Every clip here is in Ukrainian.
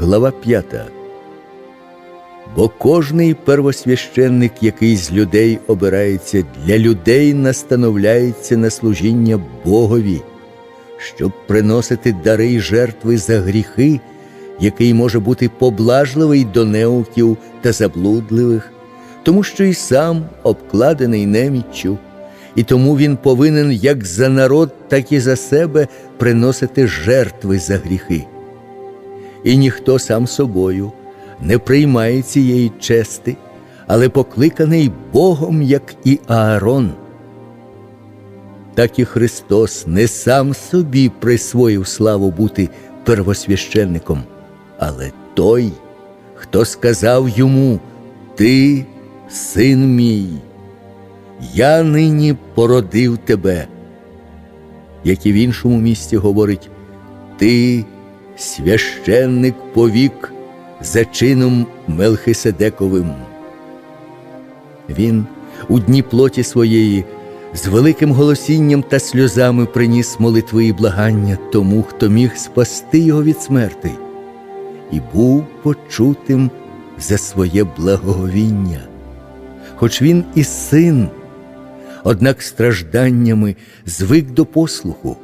глава 5. Бо кожний первосвященник, який з людей обирається, для людей настановляється на служіння Богові, щоб приносити дари й жертви за гріхи, який може бути поблажливий до неуків та заблудливих, тому що і сам обкладений неміччю, і тому він повинен як за народ, так і за себе приносити жертви за гріхи. І ніхто сам собою не приймає цієї чести, але покликаний Богом, як і Аарон. Так і Христос не сам собі присвоїв славу бути первосвященником, але той, хто сказав йому: Ти, син мій, я нині породив тебе. Як і в іншому місці говорить, Ти священник повік за чином Мелхиседековим. Він у дні плоті своєї з великим голосінням та сльозами приніс молитви і благання тому, хто міг спасти його від смерти, і був почутим за своє благоговіння. Хоч він і син, однак стражданнями звик до послуху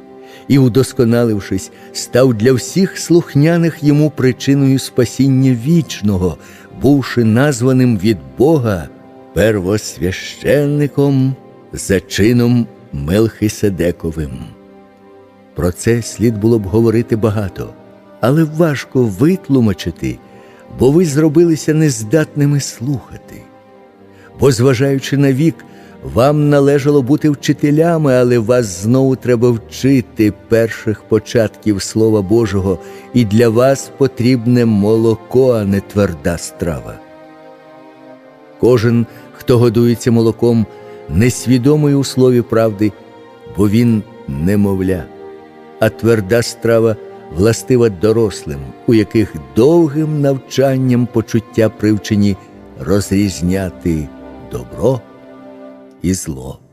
і, удосконалившись, став для всіх слухняних йому причиною спасіння вічного, бувши названим від Бога первосвященником за чином Мелхиседековим. Про це слід було б говорити багато, але важко витлумачити, бо ви зробилися нездатними слухати. Бо, зважаючи на вік, вам належало бути вчителями, але вас знову треба вчити перших початків Слова Божого, і для вас потрібне молоко, а не тверда страва. Кожен, хто годується молоком, несвідомий у слові правди, бо він немовля, а тверда страва властива дорослим, у яких довгим навчанням почуття привчені розрізняти добро і зло.